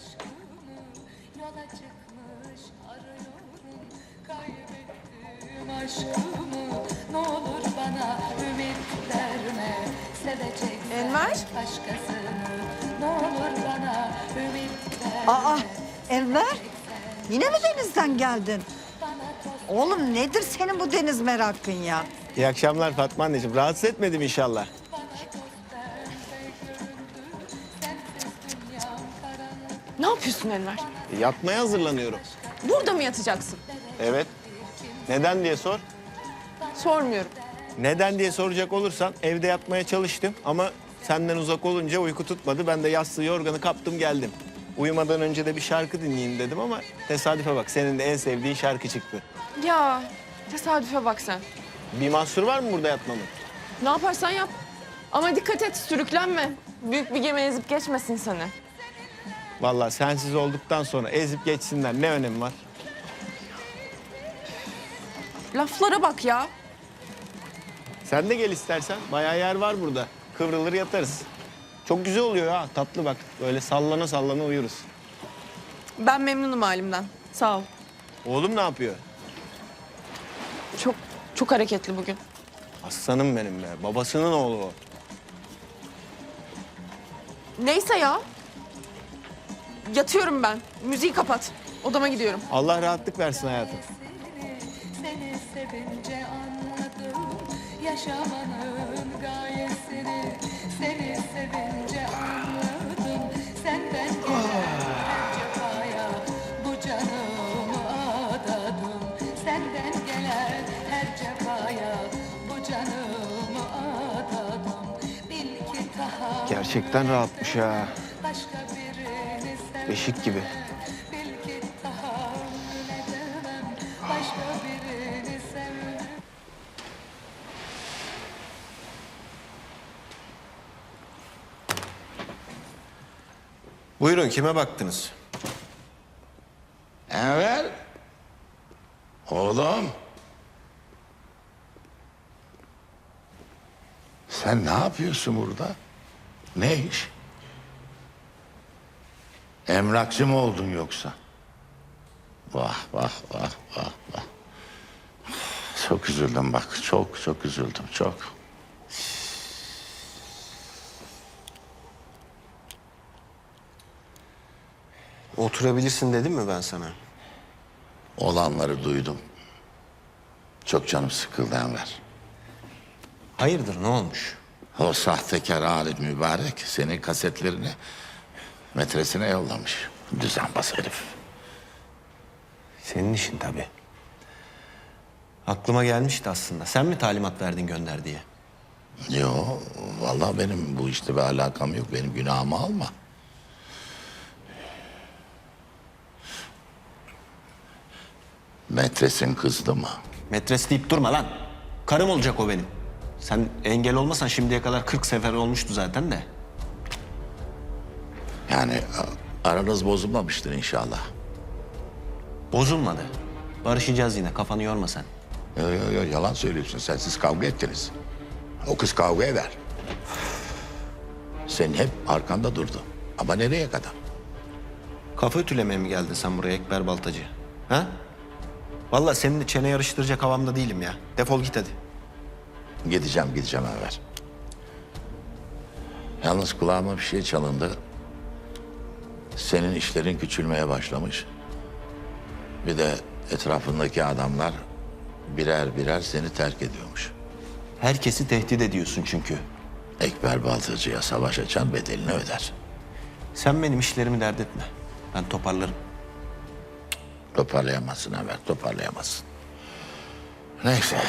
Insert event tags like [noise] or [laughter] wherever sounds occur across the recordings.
aşkımı yola çıkmış arıyorum kaybettim aşkımı ne olur bana ümit verme seveceksen Enver? başkasını ne olur bana ümit verme Aa Enver yine mi denizden geldin? Oğlum nedir senin bu deniz merakın ya? İyi akşamlar Fatma anneciğim. Rahatsız etmedim inşallah. Yapıyorsun Enver? Yatmaya hazırlanıyorum. Burada mı yatacaksın? Evet. Neden diye sor. Sormuyorum. Neden diye soracak olursan evde yatmaya çalıştım ama senden uzak olunca uyku tutmadı. Ben de yastığı yorganı kaptım geldim. Uyumadan önce de bir şarkı dinleyeyim dedim ama tesadüfe bak senin de en sevdiğin şarkı çıktı. Ya tesadüfe bak sen. Bir mahsur var mı burada yatmamın? Ne yaparsan yap. Ama dikkat et sürüklenme. Büyük bir gemi ezip geçmesin seni. Vallahi sensiz olduktan sonra ezip geçsinler ne önemi var? Laflara bak ya. Sen de gel istersen. Bayağı yer var burada. Kıvrılır yatarız. Çok güzel oluyor ha tatlı bak. Böyle sallana sallana uyuruz. Ben memnunum halimden. Sağ ol. Oğlum ne yapıyor? Çok çok hareketli bugün. Aslanım benim be. Babasının oğlu o. Neyse ya. Yatıyorum ben. Müziği kapat. Odama gidiyorum. Allah rahatlık versin hayatım. Seni sevince anladım yaşamanın gayesini Seni sevince anladım senden gelen her cefaya bu canımı adadım Senden gelen her cefaya bu canımı adadım Bil ki daha Gerçekten rahatmış ha. başka Beşik gibi. Buyurun kime baktınız? Enver. Oğlum. Sen ne yapıyorsun burada? Ne iş? Emlakçı mı oldun yoksa? Vah vah vah vah vah. Çok üzüldüm bak. Çok çok üzüldüm çok. Oturabilirsin dedim mi ben sana? Olanları duydum. Çok canım sıkıldı Enver. Hayırdır ne olmuş? O sahtekar Halit Mübarek senin kasetlerini metresine yollamış. Düzenbaz herif. Senin işin tabii. Aklıma gelmişti aslında. Sen mi talimat verdin gönder diye? Yo, vallahi benim bu işte bir alakam yok. Benim günahımı alma. Metresin kızdı mı? Metres deyip durma lan. Karım olacak o benim. Sen engel olmasan şimdiye kadar 40 sefer olmuştu zaten de. Yani a- aranız bozulmamıştır inşallah. Bozulmadı. Barışacağız yine kafanı yorma sen. Yo, yo, yo, yalan söylüyorsun. Sen siz kavga ettiniz. O kız kavga eder. Senin hep arkanda durdu. Ama nereye kadar? Kafa ütülemeye mi geldin sen buraya Ekber Baltacı? Ha? Vallahi seninle çene yarıştıracak havamda değilim ya. Defol git hadi. Gideceğim, gideceğim Enver. Yalnız kulağıma bir şey çalındı. Senin işlerin küçülmeye başlamış. Bir de etrafındaki adamlar birer birer seni terk ediyormuş. Herkesi tehdit ediyorsun çünkü. Ekber Baltacı'ya savaş açan bedelini öder. Sen benim işlerimi dert etme. Ben toparlarım. Toparlayamazsın Enver, toparlayamazsın. Neyse.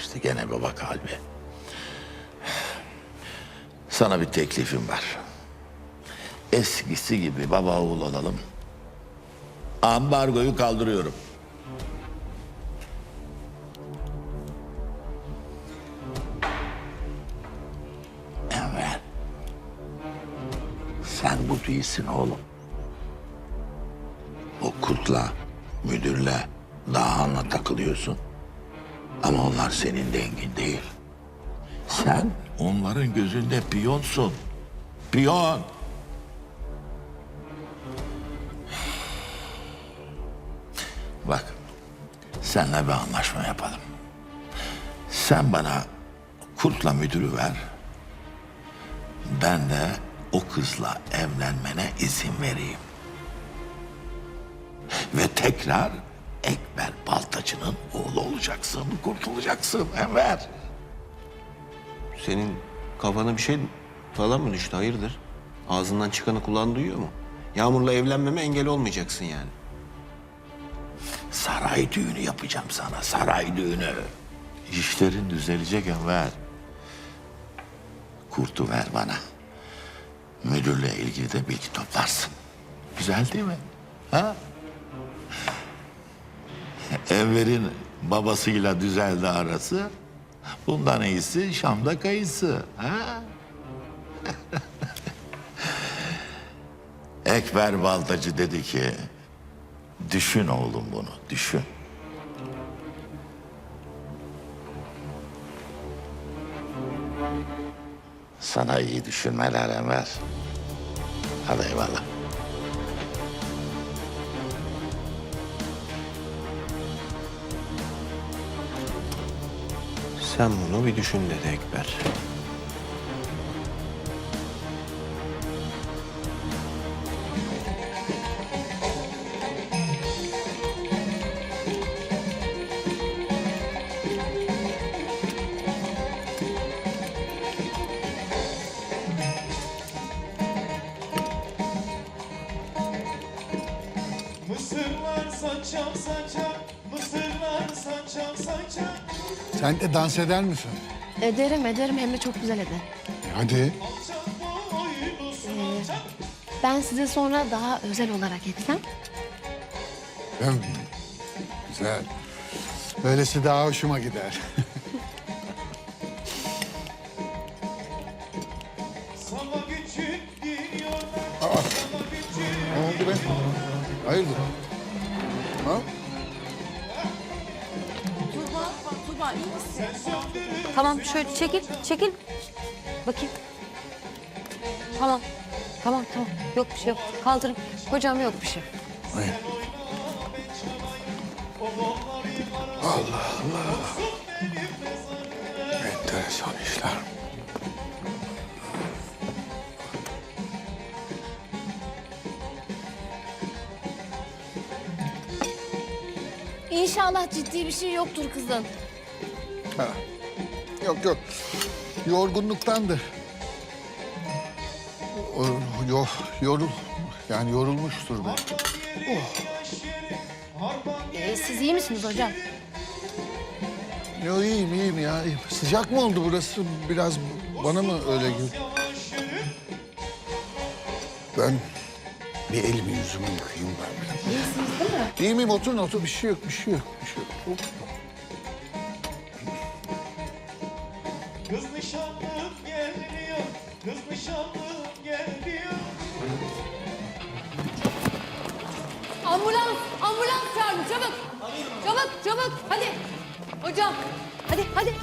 İşte gene baba kalbi. Sana bir teklifim var. Eskisi gibi baba oğul olalım. Ambargoyu kaldırıyorum. Enver. Sen bu değilsin oğlum. O kurtla, müdürle, dağınla takılıyorsun. Ama onlar senin dengin değil. Sen onların gözünde piyonsun. Piyon. Seninle bir anlaşma yapalım. Sen bana kurtla müdürü ver. Ben de o kızla evlenmene izin vereyim. Ve tekrar Ekber Baltacı'nın oğlu olacaksın, kurtulacaksın Enver. Senin kafana bir şey falan mı düştü? Hayırdır? Ağzından çıkanı kulağın duyuyor mu? Yağmur'la evlenmeme engel olmayacaksın yani. Saray düğünü yapacağım sana, saray düğünü. İşlerin düzelecek Enver. Kurtu ver bana. Müdürle ilgili de bilgi toplarsın. Güzel değil mi? Ha? Enver'in babasıyla düzeldi arası. Bundan iyisi Şam'da kayısı. Ha? [laughs] Ekber Baltacı dedi ki... Düşün oğlum bunu, düşün. Sana iyi düşünmeler Enver. Hadi eyvallah. Sen bunu bir düşün dedi Ekber. Sen de dans eder misin? Ederim ederim hem de çok güzel eder. E hadi. Ben size sonra daha özel olarak etsem. Ben... Güzel. Böylesi daha hoşuma gider. Sana küçük diyorlar, Aa, ne oldu be? Hayırdır? Tamam şöyle çekil, çekil. Bakayım. Tamam. Tamam tamam. Yok bir şey yok. Kaldırın. Hocam yok bir şey. Hayır. Allah Allah. Enteresan işler. İnşallah ciddi bir şey yoktur kızın. Ha. Yok yok. Yorgunluktandır. O, yo, yorul, yani yorulmuştur be. Ee, siz iyi misiniz hocam? Yo iyiyim iyiyim ya. iyiyim. Sıcak mı oldu burası? Biraz bana mı öyle geliyor? Ben bir elimi yüzümü yıkayayım ben. İyisiniz değil mi? İyiyim iyiyim oturun otur. Bir şey yok bir şey yok. Bir şey yok. Hop. Kız nişanlım geliyor, kız nişanlım geliyor. Ambulans, ambulans çağırın çabuk. Çabuk, çabuk. Hadi. Hocam. Hadi, hadi.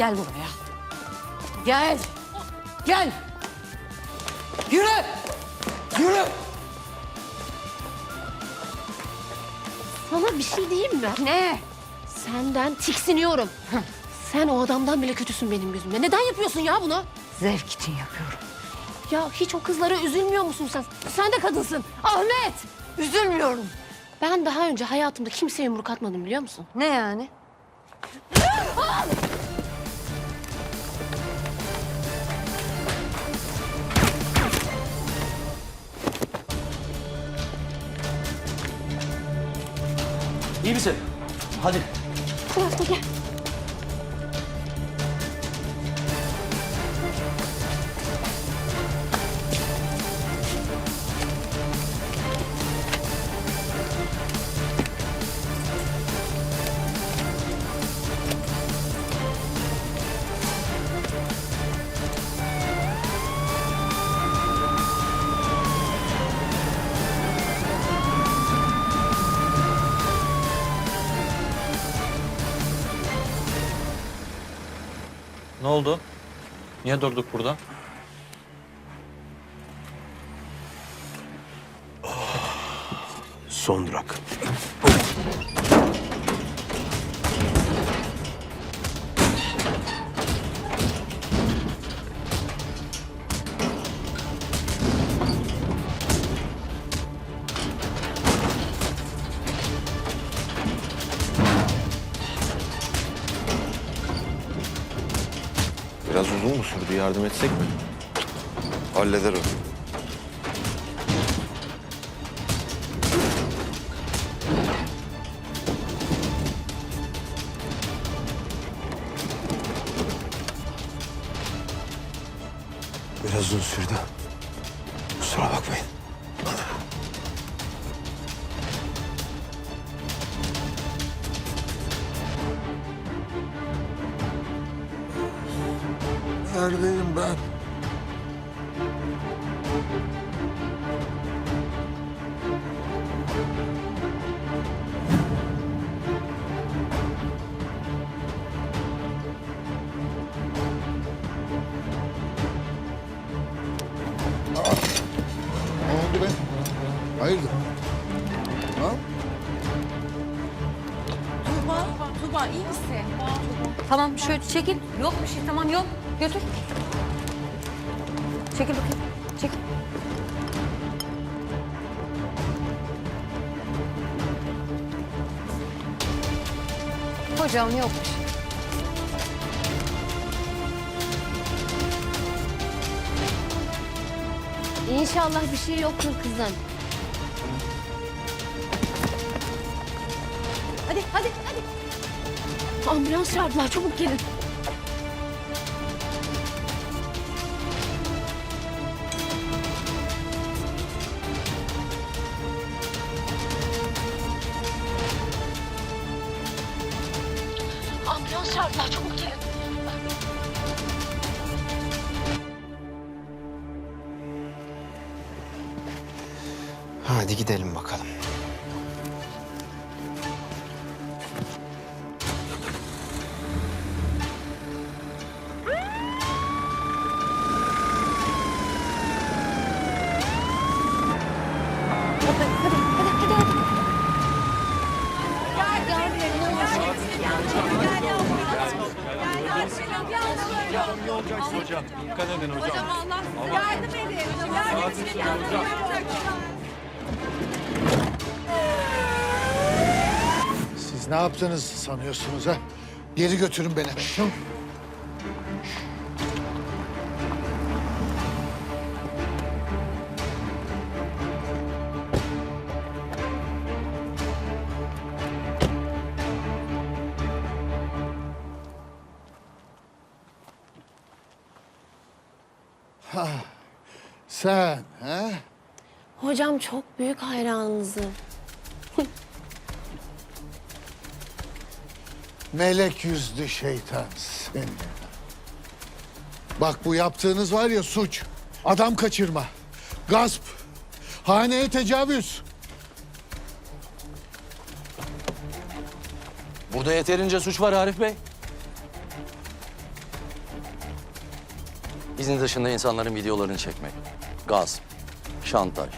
Gel buraya. Gel. Gel. Yürü. Yürü. Sana bir şey diyeyim mi? Ne? Senden tiksiniyorum. Sen o adamdan bile kötüsün benim gözümde. Neden yapıyorsun ya bunu? Zevk için yapıyorum. Ya hiç o kızlara üzülmüyor musun sen? Sen de kadınsın. Ahmet! Üzülmüyorum. Ben daha önce hayatımda kimseye yumruk atmadım biliyor musun? Ne yani? Misin? Hadi. Tarafta gel. Oldu? Niye durduk burada? Son durak. Biraz uzun mu sürdü? Yardım etsek mi? Halleder. Biraz uzun sürdü. Çekil. Yok bir şey tamam yok. Götür. Çekil bakayım. Çekil. Hocam yok bir şey. İnşallah bir şey yoktur kızım. Hadi hadi hadi. Ambulans çağırdılar. Çabuk gelin. Yaptınız sanıyorsunuz ha? Geri götürün beni. Hı? Ha, sen ha? Hocam çok büyük hayranınızım. Melek yüzlü şeytan seni. Bak bu yaptığınız var ya suç. Adam kaçırma. Gasp. Haneye tecavüz. Burada yeterince suç var Arif Bey. İzin dışında insanların videolarını çekmek, gasp, şantaj,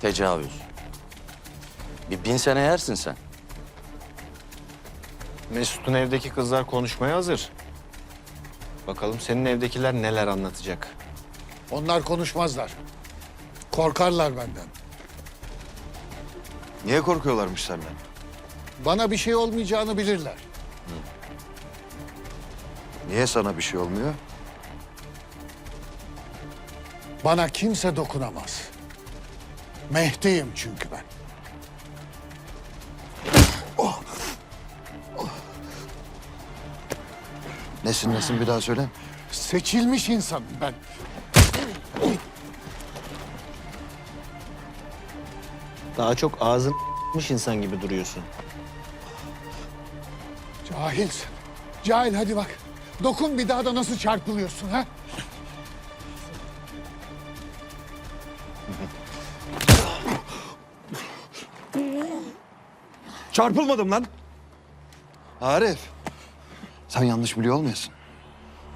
tecavüz. Bir bin sene yersin sen. Mesut'un evdeki kızlar konuşmaya hazır. Bakalım senin evdekiler neler anlatacak. Onlar konuşmazlar. Korkarlar benden. Niye korkuyorlarmış senden? Bana bir şey olmayacağını bilirler. Niye sana bir şey olmuyor? Bana kimse dokunamaz. Mehdi'yim çünkü ben. Nesin nesin bir daha söyle. Seçilmiş insanım ben. Daha çok ağzın [laughs] insan gibi duruyorsun. Cahilsin. Cahil hadi bak. Dokun bir daha da nasıl çarpılıyorsun ha? Çarpılmadım lan. Arif. Sen yanlış biliyor olmayasın.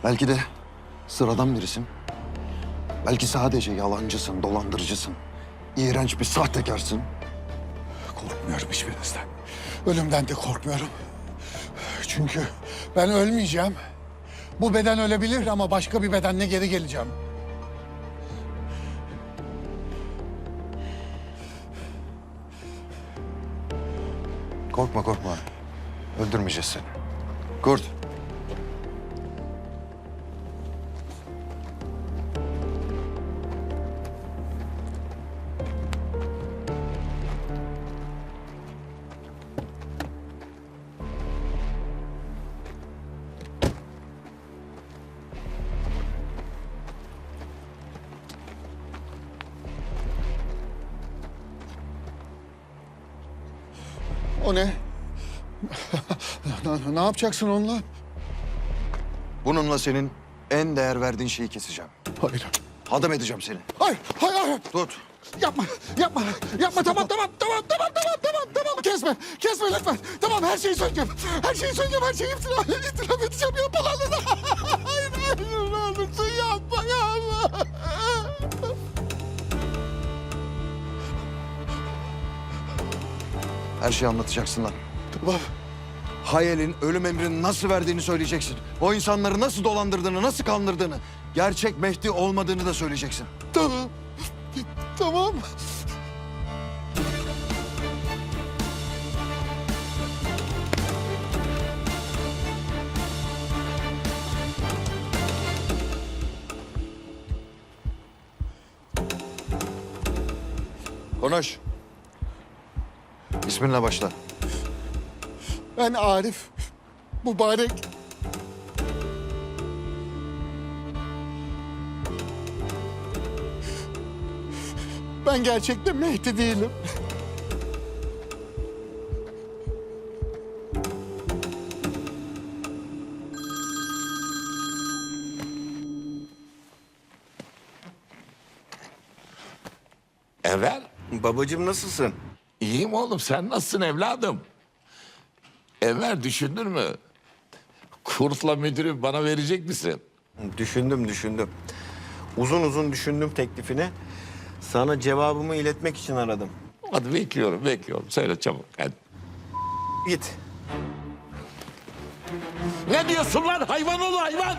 Belki de sıradan birisin. Belki sadece yalancısın, dolandırıcısın. İğrenç bir sahtekarsın. Korkmuyorum hiçbirinizden. Ölümden de korkmuyorum. Çünkü ben ölmeyeceğim. Bu beden ölebilir ama başka bir bedenle geri geleceğim. Korkma korkma. Öldürmeyeceğiz seni. Kurt. Ne, yapacaksın onunla? Bununla senin en değer verdiğin şeyi keseceğim. Hayır. Hadım edeceğim seni. Hayır, hayır, hayır. Tut. Yapma, yapma, yapma. Tamam, tamam, tamam, tamam, tamam, tamam, tamam. Kesme, kesme lütfen. Tamam, her şeyi söyleyeceğim. Her şeyi söyleyeceğim, her şeyi itiraf, itiraf edeceğim. Yapma lan. [laughs] Hayır, hayır, ne olursun yapma, yapma. Her şeyi anlatacaksın lan. Tamam. Hayal'in ölüm emrini nasıl verdiğini söyleyeceksin. O insanları nasıl dolandırdığını, nasıl kandırdığını. Gerçek Mehdi olmadığını da söyleyeceksin. Tamam. Tamam. Konuş. İsminle başla. Ben Arif. Mübarek. Ben gerçekten Mehdi değilim. Evvel, Babacığım nasılsın? iyiyim oğlum. Sen nasılsın evladım? Evvel düşündün mü? Kurtla müdürü bana verecek misin? Düşündüm düşündüm. Uzun uzun düşündüm teklifini. Sana cevabımı iletmek için aradım. Hadi bekliyorum, bekliyorum. Söyle çabuk hadi. Git. Ne diyorsun lan hayvan oğlu hayvan?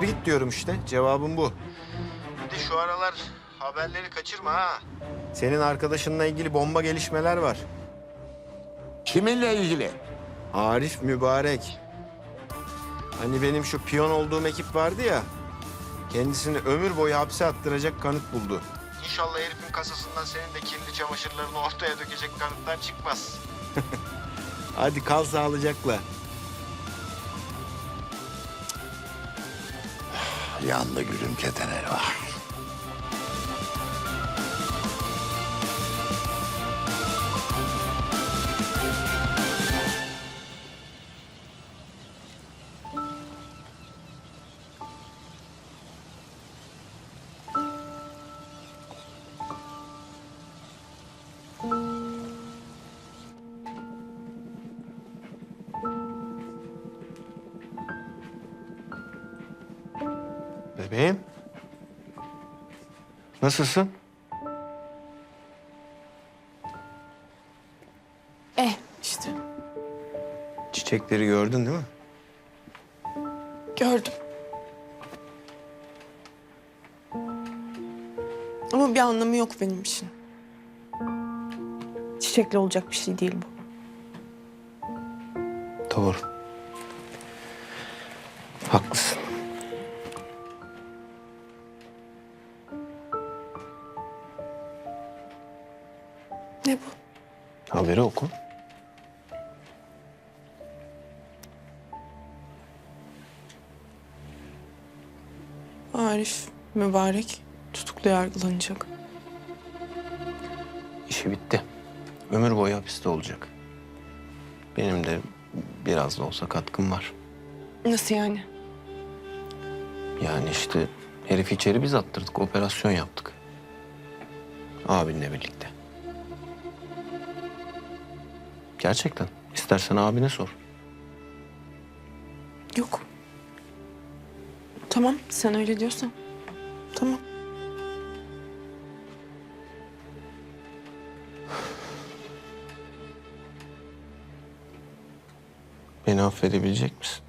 Git diyorum işte. Cevabım bu. Bir de şu aralar haberleri kaçırma ha. Senin arkadaşınla ilgili bomba gelişmeler var. Kiminle ilgili? Arif Mübarek. Hani benim şu piyon olduğum ekip vardı ya. Kendisini ömür boyu hapse attıracak kanıt buldu. İnşallah herifin kasasından senin de kirli çamaşırlarını ortaya dökecek kanıtlar çıkmaz. [laughs] Hadi kal sağlıcakla. Yandı gülüm keten elva. Bebeğim. Nasılsın? Eh işte Çiçekleri gördün değil mi? gördüm. Ama bir anlamı yok benim için. Çiçekle olacak bir şey değil bu. Haberi oku. Arif mübarek tutuklu yargılanacak. İşi bitti. Ömür boyu hapiste olacak. Benim de biraz da olsa katkım var. Nasıl yani? Yani işte herifi içeri biz attırdık, operasyon yaptık. Abinle birlikte. Gerçekten. İstersen abine sor. Yok. Tamam sen öyle diyorsan. Tamam. Beni affedebilecek misin?